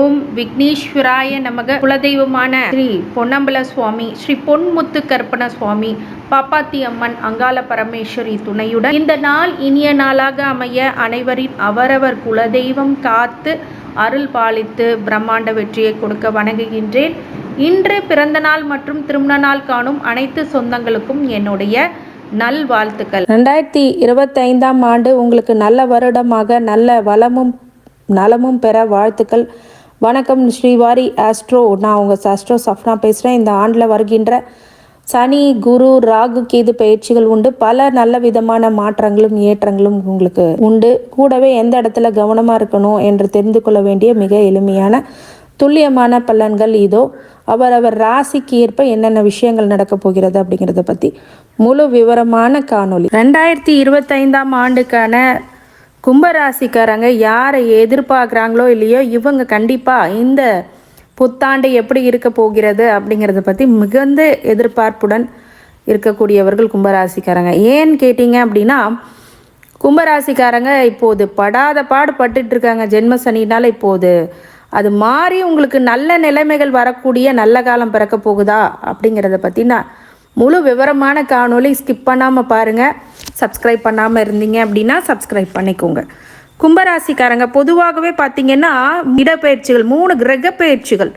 ஓம் விக்னேஸ்வராய நமக. குலதெய்வமான ஸ்ரீ பொன்னம்பல சுவாமி ஸ்ரீ பொன்முத்து கற்பன சுவாமி பாப்பாத்தி அம்மன் அங்காள பரமேஸ்வரி துணையுடன் இந்த நாள் இனிய நாளாக அமைய அனைவரின் அவரவர் குலதெய்வம் காத்து அருள் பாலித்து பிரம்மாண்ட வெற்றியை கொடுக்க வணங்குகின்றேன். இன்று பிறந்த நாள் மற்றும் திருமண நாள் காணும் அனைத்து சொந்தங்களுக்கும் என்னுடைய நல்வாழ்த்துக்கள். ரெண்டாயிரத்தி இருபத்தைந்தாம் ஆண்டு உங்களுக்கு நல்ல வருடமாக நல்ல வளமும் நலமும் பெற வாழ்த்துக்கள். வணக்கம் ஸ்ரீவாரி ஆஸ்ட்ரோ நான் உங்கள் ஆஸ்ட்ரோ சஃப்னா பேசுகிறேன் இந்த ஆண்டில் வருகின்ற சனி குரு ராகு கேது பயிற்சிகள் உண்டு. பல நல்ல விதமான மாற்றங்களும் ஏற்றங்களும் உங்களுக்கு உண்டு. கூடவே எந்த இடத்துல கவனமாக இருக்கணும் என்று தெரிந்து கொள்ள வேண்டிய மிக எளிமையான துல்லியமான பலன்கள் இதோ. அவரவர் ராசிக்கு ஏற்ப என்னென்ன விஷயங்கள் நடக்கப் போகிறது அப்படிங்கிறத பற்றி முழு விவரமான காணொளி. ரெண்டாயிரத்தி இருபத்தைந்தாம் ஆண்டுக்கான கும்பராசிக்காரங்க யாரை எதிர்பார்க்குறாங்களோ இல்லையோ இவங்க கண்டிப்பாக இந்த புத்தாண்டு எப்படி இருக்க போகிறது அப்படிங்கிறத பற்றி மிகுந்த எதிர்பார்ப்புடன் இருக்கக்கூடியவர்கள் கும்பராசிக்காரங்க. ஏன்னு கேட்டிங்க அப்படின்னா கும்பராசிக்காரங்க இப்போது படாத பாடு பட்டுட்டு இருக்காங்க. ஜென்ம சனினால் இப்போது அது மாறி உங்களுக்கு நல்ல நிலைமைகள் வரக்கூடிய நல்ல காலம் பிறக்க போகுதா அப்படிங்கிறத பற்றினா முழு விவரமான காணொலி ஸ்கிப் பண்ணாமல் பாருங்கள் சப்ஸ்கிரைப் பண்ணாமல் இருந்தீங்க அப்படின்னா சப்ஸ்கிரைப் பண்ணிக்கோங்க. கும்பராசிக்காரங்க பொதுவாகவே பார்த்தீங்கன்னா இடப்பெயர்ச்சிகள் மூணு கிரக பயிற்சிகள்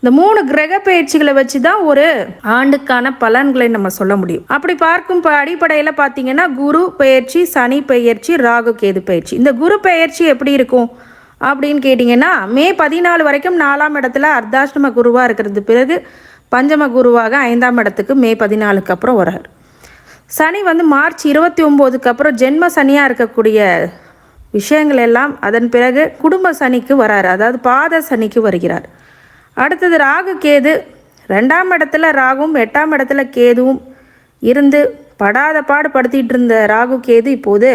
இந்த மூணு கிரக பயிற்சிகளை வச்சு தான் ஒரு ஆண்டுக்கான பலன்களை நம்ம சொல்ல முடியும். அப்படி பார்க்கும் ப- அடிப்படையில் பார்த்தீங்கன்னா குரு பெயர்ச்சி சனி பெயர்ச்சி ராகு கேது பயிற்சி இந்த குரு பெயர்ச்சி எப்படி இருக்கும் அப்படின்னு கேட்டிங்கன்னா மே பதினாலு வரைக்கும் நாலாம் இடத்துல அர்த்தாஷ்டம குருவாக இருக்கிறது பிறகு பஞ்சம குருவாக ஐந்தாம் இடத்துக்கு மே பதினாலுக்கு அப்புறம் வர்றார். சனி வந்து மார்ச் இருபத்தி ஒம்போதுக்கு அப்புறம் ஜென்ம சனியாக இருக்கக்கூடிய விஷயங்கள் எல்லாம் அதன் பிறகு குடும்ப சனிக்கு வராரு. அதாவது பாத சனிக்கு வருகிறார். அடுத்தது ராகு கேது. ரெண்டாம் இடத்துல ராகுவும் எட்டாம் இடத்துல கேதுவும் இருந்து படாத பாடுபடுத்திட்டு இருந்த ராகு கேது இப்போது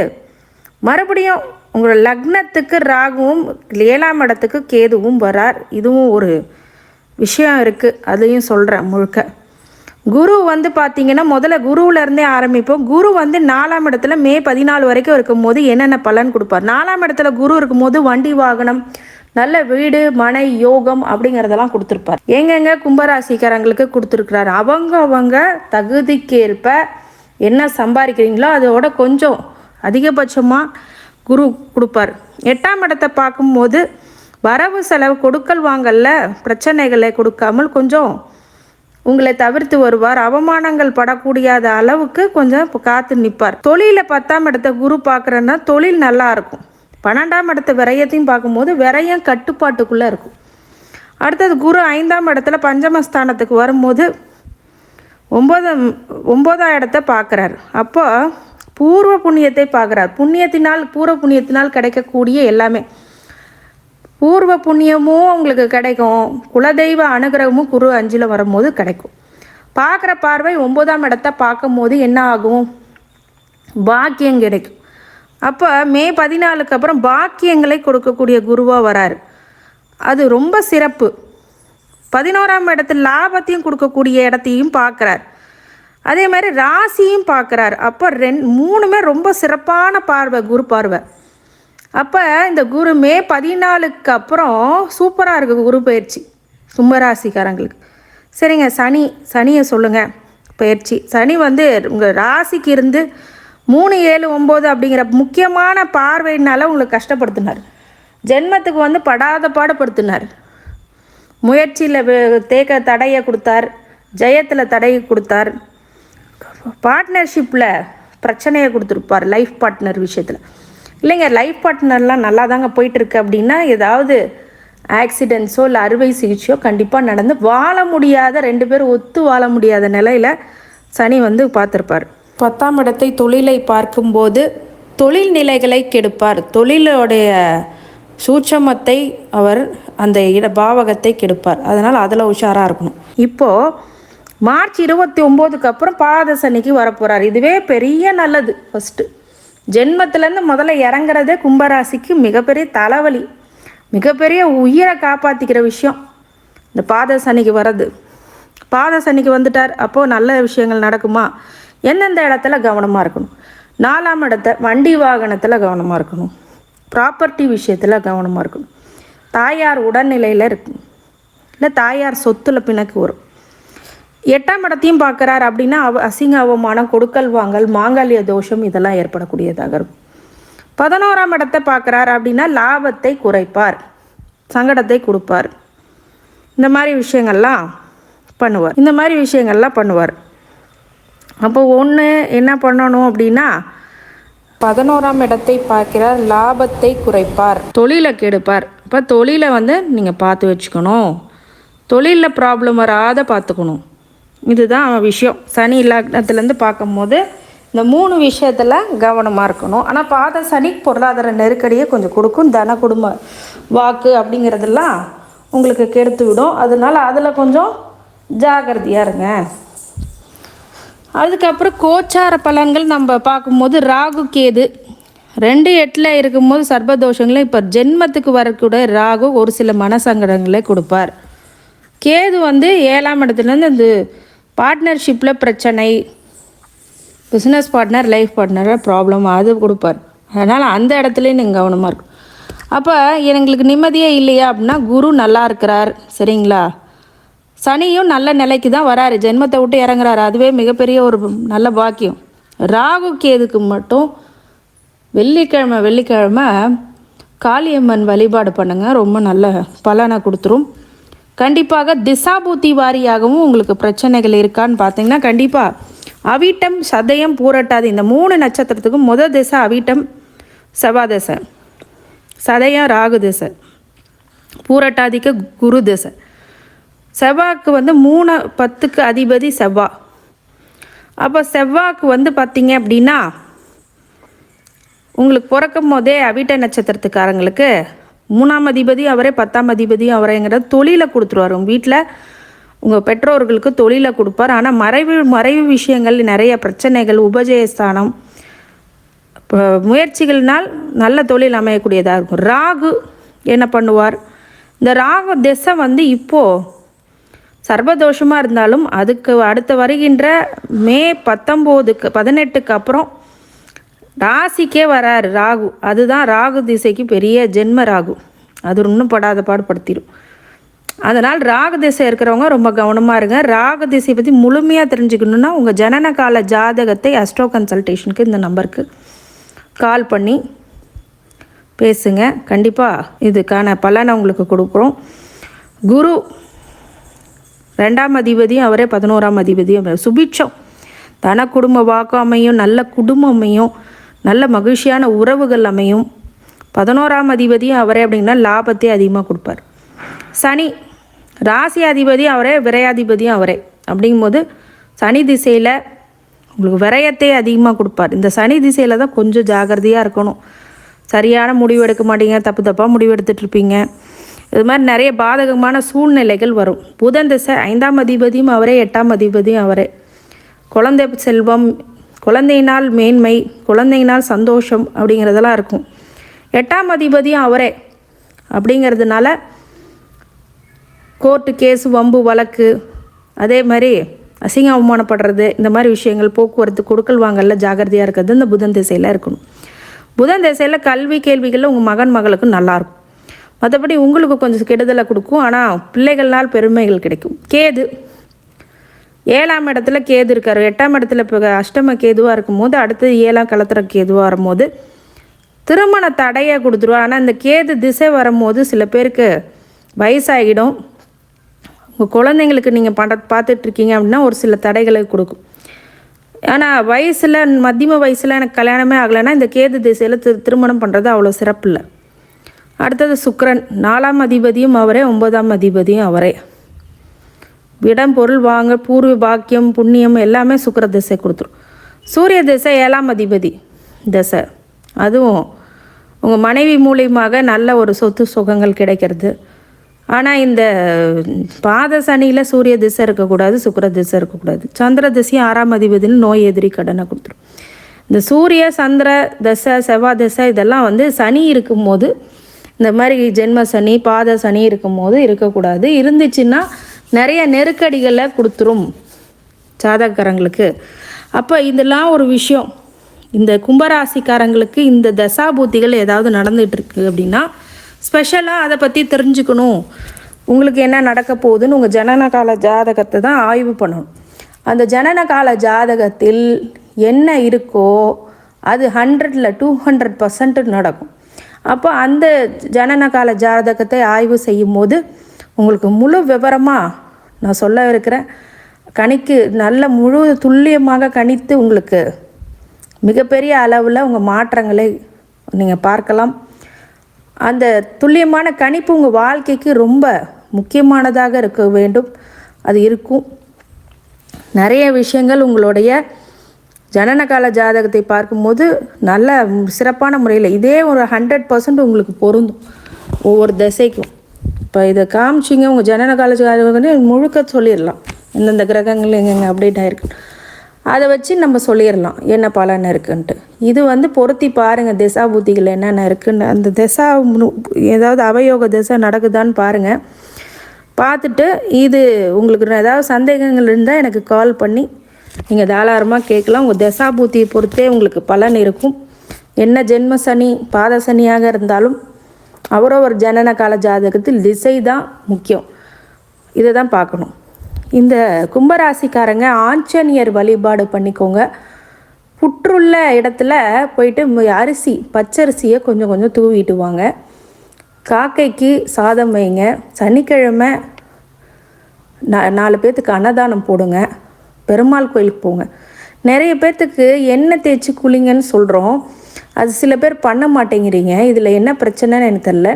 மறுபடியும் உங்களோட லக்னத்துக்கு ராகுவும் ஏழாம் இடத்துக்கு கேதுவும் வரார். இதுவும் ஒரு விஷயம் இருக்குது அதையும் சொல்கிறேன் முழுக்க. குரு வந்து பார்த்தீங்கன்னா முதல்ல குருவிலேருந்தே ஆரம்பிப்போம். குரு வந்து நாலாம் இடத்துல மே பதினாலு வரைக்கும் இருக்கும்போது என்னென்ன பலன் கொடுப்பார்? நாலாம் இடத்துல குரு இருக்கும்போது வண்டி வாகனம் நல்ல வீடு மனை யோகம் அப்படிங்கிறதெல்லாம் கொடுத்துருப்பார். எங்கெங்க கும்பராசிக்காரங்களுக்கு கொடுத்துருக்குறாரு? அவங்க அவங்க தகுதிக்கேற்ப என்ன சம்பாதிக்கிறீங்களோ அதோட கொஞ்சம் அதிகபட்சமாக குரு கொடுப்பார். எட்டாம் இடத்தை பார்க்கும்போது வரவு செலவு கொடுக்கல் வாங்கல்ல பிரச்சனைகளை கொடுக்காமல் கொஞ்சம் உங்களை தவிர்த்து வருவார். அவமானங்கள் படக்கூடியாத அளவுக்கு கொஞ்சம் காத்து நிற்பார். தொழிலில் பத்தாம் இடத்த குரு பார்க்குறேன்னா தொழில் நல்லா இருக்கும். பன்னெண்டாம் இடத்த விரயத்தையும் பார்க்கும்போது விரயம் கட்டுப்பாட்டுக்குள்ளே இருக்கும். அடுத்தது குரு ஐந்தாம் இடத்துல பஞ்சமஸ்தானத்துக்கு வரும்போது ஒன்பதாம் ஒம்போதாம் இடத்த பார்க்குறாரு. அப்போ பூர்வ புண்ணியத்தை பார்க்குறார். புண்ணியத்தினால் பூர்வ புண்ணியத்தினால் கிடைக்கக்கூடிய எல்லாமே பூர்வ புண்ணியமும் உங்களுக்கு கிடைக்கும். குலதெய்வ அனுகிரகமும் குரு அஞ்சில் வரும்போது கிடைக்கும். பார்க்குற பார்வை ஒன்பதாம் இடத்த பார்க்கும்போது என்ன ஆகும்? பாக்கியம் கிடைக்கும். அப்போ மே பதினாலுக்கு அப்புறம் பாக்கியங்களை கொடுக்கக்கூடிய குருவாக வராரு. அது ரொம்ப சிறப்பு. பதினோராம் இடத்துல லாபத்தையும் கொடுக்கக்கூடிய இடத்தையும் பார்க்குறார். அதே மாதிரி ராசியும் பார்க்குறார். அப்போ ரெண் மூணுமே ரொம்ப சிறப்பான பார்வை குரு பார்வை. அப்போ இந்த குரு மே பதினாலுக்கு அப்புறம் சூப்பராக இருக்குது குரு பயிற்சி. கும்பராசிக்காரங்களுக்கு சரிங்க சனி சனியை சொல்லுங்கள் பயிற்சி. சனி வந்து உங்கள் ராசிக்கு இருந்து மூணு ஏழு ஒம்பது அப்படிங்கிற முக்கியமான பார்வையினால் உங்களுக்கு கஷ்டப்படுத்தினார். ஜென்மத்துக்கு வந்து படாத பாடுபடுத்தினார் முயற்சியில் தேக்க தடையை கொடுத்தார். ஜெயத்தில் தடையை கொடுத்தார். பார்ட்னர்ஷிப்பில் பிரச்சனையை கொடுத்துருப்பார் லைஃப் பார்ட்னர் விஷயத்தில். இல்லைங்க லைஃப் பார்ட்னர்லாம் நல்லா தாங்க போயிட்டுருக்கு அப்படின்னா ஏதாவது ஆக்சிடென்ட்ஸோ இல்லை அறுவை சிகிச்சையோ கண்டிப்பாக நடந்து வாழ முடியாத ரெண்டு பேரும் ஒத்து வாழ முடியாத நிலையில் சனி வந்து பார்த்துருப்பார். பத்தாம் இடத்தை தொழிலை பார்க்கும்போது தொழில் நிலைகளை கெடுப்பார். தொழிலோடைய சூட்சமத்தை அவர் அந்த இட பாவகத்தை கெடுப்பார். அதனால் அதில் உஷாராக இருக்கணும். இப்போது மார்ச் இருபத்தி ஒம்போதுக்கு அப்புறம் பாத சனிக்கு வரப்போகிறார் இதுவே பெரிய நல்லது. ஃபஸ்ட்டு ஜென்மத்திலேருந்து முதல்ல இறங்குறதே கும்பராசிக்கு மிகப்பெரிய தலைவலி. மிகப்பெரிய உயிரை காப்பாற்றிக்கிற விஷயம். இந்த பாத சனிக்கு வர்றது. பாத சனிக்கு வந்துட்டார். அப்போது நல்ல விஷயங்கள் நடக்குமா? எந்தெந்த இடத்துல கவனமாக இருக்கணும்? நாலாம் இடத்த வண்டி வாகனத்தில் கவனமாக இருக்கணும். ப்ராப்பர்ட்டி விஷயத்தில் கவனமாக இருக்கணும். தாயார் உடல்நிலையில் இருக்கும் இல்லை தாயார் சொத்துல பிணக்கு வரும். எட்டாம் இடத்தையும் பார்க்குறார் அப்படின்னா அவ அசிங்க அவமானம் கொடுக்கல் வாங்கல் மாங்கல்ய தோஷம் இதெல்லாம் ஏற்படக்கூடியதாக இருக்கும். பதினோராம் இடத்தை பார்க்குறார் அப்படின்னா லாபத்தை குறைப்பார் சங்கடத்தை கொடுப்பார். இந்த மாதிரி விஷயங்கள்லாம் பண்ணுவார். இந்த மாதிரி விஷயங்கள்லாம் பண்ணுவார். அப்போ ஒன்று என்ன பண்ணணும் அப்படின்னா பதினோராம் இடத்தை பார்க்கிறார் லாபத்தை குறைப்பார் தொழிலை கெடுப்பார். இப்போ தொழிலை வந்து நீங்கள் பார்த்து வச்சுக்கணும். தொழிலில் ப்ராப்ளம் வராத பார்த்துக்கணும். இதுதான் விஷயம். சனி லக்னத்துலேருந்து பார்க்கும்போது இந்த மூணு விஷயத்தில் கவனமாக இருக்கணும். ஆனால் பாத சனி பொருளாதார நெருக்கடியை கொஞ்சம் கொடுக்கும். தன குடும்ப வாக்கு அப்படிங்கிறதெல்லாம் உங்களுக்கு கெடுத்து விடும். அதனால அதில் கொஞ்சம் ஜாகிரதையாக இருங்க. அதுக்கப்புறம் கோச்சார பலன்கள் நம்ம பார்க்கும்போது ராகு கேது. ரெண்டு எட்டில் இருக்கும்போது சர்பதோஷங்களும் இப்போ ஜென்மத்துக்கு வரக்கூட ராகு ஒரு சில மனசங்கடங்களை கொடுப்பார். கேது வந்து ஏழாம் இடத்துலேருந்து அந்த பார்ட்னர்ஷிப்பில் பிரச்சனை பிஸ்னஸ் பார்ட்னர் லைஃப் பார்ட்னரில் ப்ராப்ளம் அது கொடுப்பார். அதனால் அந்த இடத்துலையும் நீங்கள் கவனமாக இருக்கும் அப்போ எங்களுக்கு நிம்மதியே இல்லையா அப்படின்னா குரு நல்லா இருக்கிறார். சரிங்களா? சனியும் நல்ல நிலைக்கு தான் வராரு. ஜென்மத்தை விட்டு இறங்குறாரு. அதுவே மிகப்பெரிய ஒரு நல்ல பாக்கியம். ராகு கேதுக்கு மட்டும் வெள்ளிக்கிழமை வெள்ளிக்கிழமை காளியம்மன் வழிபாடு பண்ணுங்கள் ரொம்ப நல்ல பலனை கொடுத்துரும். கண்டிப்பாக திசாபூத்தி வாரியாகவும் உங்களுக்கு பிரச்சனைகள் இருக்கான்னு பார்த்தீங்கன்னா கண்டிப்பாக அவிட்டம் சதயம் பூரட்டாது இந்த மூணு நட்சத்திரத்துக்கும் முத திசை அவிட்டம் செவ்வாய் சதயம் ராகு திசை. பூரட்டாதிக்கு குரு திசை. செவ்வாய்க்கு வந்து மூணு பத்துக்கு அதிபதி செவ்வா. அப்போ செவ்வாய்க்கு வந்து பார்த்தீங்க அப்படின்னா உங்களுக்கு பிறக்கும் போதே அவிட்ட நட்சத்திரத்துக்காரங்களுக்கு மூணாம் அதிபதி அவரே பத்தாம் அதிபதி அவரேங்கிற தொழிலை கொடுத்துருவார். உங்கள் வீட்டில் உங்கள் பெற்றோர்களுக்கு தொழிலை கொடுப்பார். ஆனால் மறைவு மறைவு விஷயங்கள் நிறைய பிரச்சனைகள் உபஜயஸ்தானம் இப்போ முயற்சிகள்னால் நல்ல தொழில் அமையக்கூடியதாக இருக்கும். ராகு என்ன பண்ணுவார்? இந்த ராகு திசை வந்து இப்போது சர்வதோஷமாக இருந்தாலும் அதுக்கு அடுத்து வருகின்ற மே பத்தொம்போதுக்கு பதினெட்டுக்கு அப்புறம் ராசிக்கே வராரு ராகு. அதுதான் ராகு திசைக்கு பெரிய ஜென்ம ராகு. அது இன்னும் படாத பாடுபடுத்திடும் அதனால் ராகு திசை இருக்கிறவங்க ரொம்ப கவனமாக இருங்க. ராகு திசையை பற்றி முழுமையாக தெரிஞ்சுக்கணுன்னா உங்கள் ஜனன கால ஜாதகத்தை அஸ்ட்ரோ கன்சல்டேஷனுக்கு இந்த நம்பருக்கு கால் பண்ணி பேசுங்க. கண்டிப்பாக இதுக்கான பலனை உங்களுக்கு கொடுக்குறோம். குரு ரெண்டாம் அதிபதியும் அவரே பதினோராம் அதிபதியும். சுபிட்சம். தன குடும்ப வாக்கு அமையும் நல்ல குடும்பமையும் நல்ல மகிழ்ச்சியான உறவுகள் அமையும். பதினோராம் அதிபதியும் அவரே அப்படின்னா லாபத்தை அதிகமாக கொடுப்பார். சனி ராசி அதிபதி அவரே விரையாதிபதியும் அவரே. அப்படிங்கும்போது சனி திசையில் உங்களுக்கு விரயத்தை அதிகமாக கொடுப்பார். இந்த சனி திசையில் தான் கொஞ்சம் ஜாகிரதையாக இருக்கணும். சரியான முடிவு எடுக்க மாட்டீங்க தப்பு தப்பாக முடிவு எடுத்துட்ருப்பீங்க இது மாதிரி நிறைய பாதகமான சூழ்நிலைகள் வரும். புதன் திசை ஐந்தாம் அதிபதியும் அவரே எட்டாம் அதிபதியும் அவரே. குழந்தை செல்வம் குழந்தையினால் மேன்மை குழந்தையினால் சந்தோஷம் அப்படிங்கிறதெல்லாம் இருக்கும். எட்டாம் அதிபதியும் அவரே அப்படிங்கிறதுனால கோர்ட்டு கேஸ் வம்பு வழக்கு அதே மாதிரி அசிங்க அவமானப்படுறது இந்த மாதிரி விஷயங்கள் போக்குவரத்து கொடுக்கல் வாங்கல ஜாகிரதையாக இருக்கிறது இந்த புதன் திசையில் இருக்கணும். புதன் திசையில் கல்வி கேள்விகளில் உங்கள் மகன் மகளுக்கு நல்லாயிருக்கும். மற்றபடி உங்களுக்கு கொஞ்சம் கெடுதலை கொடுக்கும். ஆனால் பிள்ளைகள்னால் பெருமைகள் கிடைக்கும். கேது ஏழாம் இடத்துல கேது இருக்கார். எட்டாம் இடத்துல இப்போ அஷ்டம கேதுவாக இருக்கும்போது அடுத்தது ஏழாம் களத்துற கேதுவாக வரும்போது திருமண தடையை கொடுத்துருவா. ஆனால் இந்த கேது திசை வரும்போது சில பேருக்கு வயசாகிடும். உங்கள் குழந்தைங்களுக்கு நீங்கள் பட பார்த்துட்ருக்கீங்க அப்படின்னா ஒரு சில தடைகளை கொடுக்கும். ஆனால் வயசில் மத்தியம வயசில் எனக்கு கல்யாணமே ஆகலைன்னா இந்த கேது திசையில் திரு திருமணம் பண்ணுறது அவ்வளோ சிறப்பு இல்லை அடுத்தது சுக்கரன். நாலாம் அதிபதியும் அவரே ஒன்பதாம் அதிபதியும் அவரே. இடம் பொருள் வாங்க பூர்வ பாக்கியம் புண்ணியம் எல்லாமே சுக்கர திசை கொடுத்துரும். சூரிய திசை ஏழாம் அதிபதி திசை. அதுவும் உங்கள் மனைவி மூலியமாக நல்ல ஒரு சொத்து சுகங்கள் கிடைக்கிறது. ஆனால் இந்த பாத சனியில் சூரிய திசை இருக்கக்கூடாது சுக்கர திசை இருக்கக்கூடாது. சந்திர திசையும் ஆறாம் அதிபதினு நோய் எதிரி கடனை கொடுத்துரும். இந்த சூரிய சந்திர தசை செவ்வாய் தசை இதெல்லாம் வந்து சனி இருக்கும்போது இந்த மாதிரி ஜென்ம சனி பாத சனி இருக்கும்போது இருக்கக்கூடாது. இருந்துச்சுன்னா நிறைய நெருக்கடிகளை கொடுத்துரும் ஜாதகக்காரங்களுக்கு. அப்போ இதெல்லாம் ஒரு விஷயம். இந்த கும்பராசிக்காரங்களுக்கு இந்த தசாபூத்திகள் ஏதாவது நடந்துகிட்ருக்கு இருக்கு அப்படின்னா ஸ்பெஷலாக அதை பற்றி தெரிஞ்சுக்கணும். உங்களுக்கு என்ன நடக்க போகுதுன்னு உங்கள் ஜனன கால ஜாதகத்தை தான் ஆய்வு பண்ணணும். அந்த ஜனன கால ஜாதகத்தில் என்ன இருக்கோ அது ஹண்ட்ரடில் டூ ஹண்ட்ரட் பர்சன்ட் நடக்கும். அப்போ அந்த ஜனன கால ஜாதகத்தை ஆய்வு செய்யும் போது உங்களுக்கு முழு விவரமாக நான் சொல்ல இருக்கிறேன் கணிக்கு நல்ல முழு துல்லியமாக கணித்து உங்களுக்கு மிகப்பெரிய அளவில் உங்கள் மாற்றங்களை நீங்கள் பார்க்கலாம். அந்த துல்லியமான கணிப்பு உங்கள் வாழ்க்கைக்கு ரொம்ப முக்கியமானதாக இருக்க வேண்டும். அது இருக்கும். நிறைய விஷயங்கள் உங்களுடைய ஜனனகால ஜாதகத்தை பார்க்கும்போது நல்ல சிறப்பான முறையில் இதே ஒரு ஹண்ட்ரட் பர்சன்ட் உங்களுக்கு பொருந்தும். ஒவ்வொரு திசைக்கும். இப்போ இதை காமிச்சிங்க உங்கள் ஜனன ஜாதகம் முழுக்க சொல்லிடலாம். இந்தந்த கிரகங்கள் எங்கெங்கே அப்டேட் ஆகிருக்கு அதை வச்சு நம்ம சொல்லிடலாம் என்ன பலன் இருக்குன்ட்டு. இது வந்து பொருத்தி பாருங்கள் திசா புத்திகள் என்னென்ன இருக்குன்னு. அந்த திசா ஏதாவது அவயோக திசை நடக்குதான்னு பாருங்கள் பார்த்துட்டு இது உங்களுக்கு ஏதாவது சந்தேகங்கள் இருந்தால் எனக்கு கால் பண்ணி நீங்கள் தாராளமாக கேட்கலாம். உங்கள் திசாபூத்தியை பொறுத்தே உங்களுக்கு பலன் இருக்கும். என்ன ஜென்ம சனி பாத சனியாக இருந்தாலும் அவரவர் ஜனன கால ஜாதகத்தில் திசை தான் முக்கியம். இதை தான் பார்க்கணும். இந்த கும்பராசிக்காரங்க ஆஞ்சநேயர் வழிபாடு பண்ணிக்கோங்க. புற்றுள்ள இடத்துல போயிட்டு ம- அரிசி பச்சரிசியை கொஞ்சம் கொஞ்சம் தூவிட்டு வாங்க காக்கைக்கு சாதம் வைங்க. சனிக்கிழமை நாலு பேர்த்துக்கு அன்னதானம் போடுங்க. பெருமாள் கோயிலுக்கு போங்க. நிறைய பேர்த்துக்கு எண்ணெய் தேய்ச்சி குளிங்கன்னு சொல்கிறோம் அது சில பேர் பண்ண மாட்டேங்கிறீங்க. இதில் என்ன பிரச்சனைன்னு எனக்கு தெரில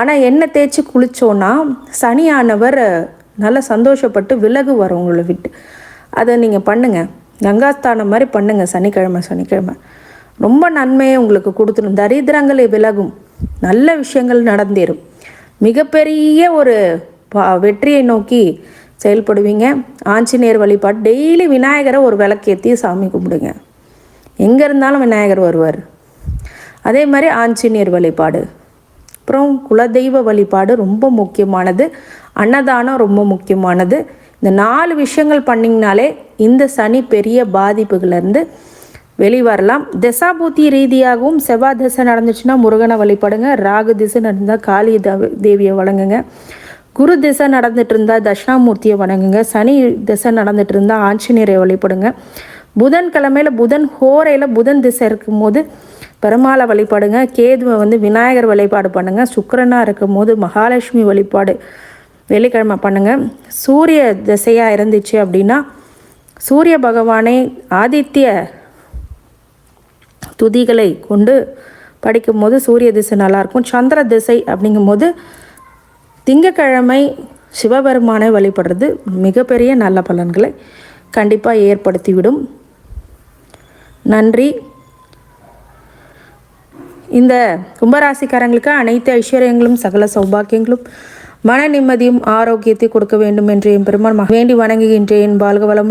ஆனால் எண்ணெய் தேய்ச்சி குளித்தோன்னா சனியானவர் நல்லா சந்தோஷப்பட்டு விலகு வரும் உங்களை விட்டு. அதை நீங்கள் பண்ணுங்கள் கங்காஸ்தானம் மாதிரி பண்ணுங்கள் சனிக்கிழமை சனிக்கிழமை. ரொம்ப நன்மையை உங்களுக்கு கொடுத்துடும் தரித்திரங்களை விலகும். நல்ல விஷயங்கள் நடந்தேறும். மிகப்பெரிய ஒரு வெற்றியை நோக்கி செயல்படுவீங்க. ஆஞ்சநேயர் வழிபாடு. டெய்லி விநாயகரை ஒரு விளக்கேற்றி சாமி கும்பிடுங்க. எங்கே இருந்தாலும் விநாயகர் வருவார். அதே மாதிரி ஆஞ்சநேயர் வழிபாடு. அப்புறம் குலதெய்வ வழிபாடு ரொம்ப முக்கியமானது. அன்னதானம் ரொம்ப முக்கியமானது. இந்த நாலு விஷயங்கள் பண்ணிங்கனாலே இந்த சனி பெரிய பாதிப்புகள்லேருந்து வெளிவரலாம். தசாபூத்தி ரீதியாகவும் செவ்வாய் திசை நடந்துச்சுன்னா முருகனை வழிபடுங்க. ராகு திசை நடந்தால் காளி தவ- தேவியை வணங்குங்க. குரு திசை நடந்துட்டு இருந்தால் தட்சிணாமூர்த்தியை வணங்குங்க. சனி திசை நடந்துட்டு இருந்தால் ஆஞ்சநேயரை வழிபடுங்க. புதன் கிழமையில் புதன் ஹோரையில் புதன் திசை இருக்கும்போது பெருமாளை வழிபாடுங்க. கேதுவை வந்து விநாயகர் வழிபாடு பண்ணுங்கள் சுக்கரனாக இருக்கும் போது மகாலட்சுமி வழிபாடு வெள்ளிக்கிழமை பண்ணுங்கள் சூரிய திசையாக இருந்துச்சு அப்படின்னா சூரிய பகவானை ஆதித்ய துதிகளை கொண்டு படிக்கும்போது சூரிய திசை நல்லாயிருக்கும். சந்திர திசை அப்படிங்கும்போது திங்கக்கிழமை சிவபெருமானை வழிபடுறது மிகப்பெரிய நல்ல பலன்களை கண்டிப்பாக ஏற்படுத்திவிடும். நன்றி. இந்த கும்பராசிக்காரங்களுக்கு அனைத்து ஐஸ்வர்யங்களும் சகல சௌபாக்கியங்களும் மன நிம்மதியும் ஆரோக்கியத்தை கொடுக்க வேண்டும் என்று என் பெருமான் வேண்டி வணங்குகின்றேன். வாழ்க வளமுடன்.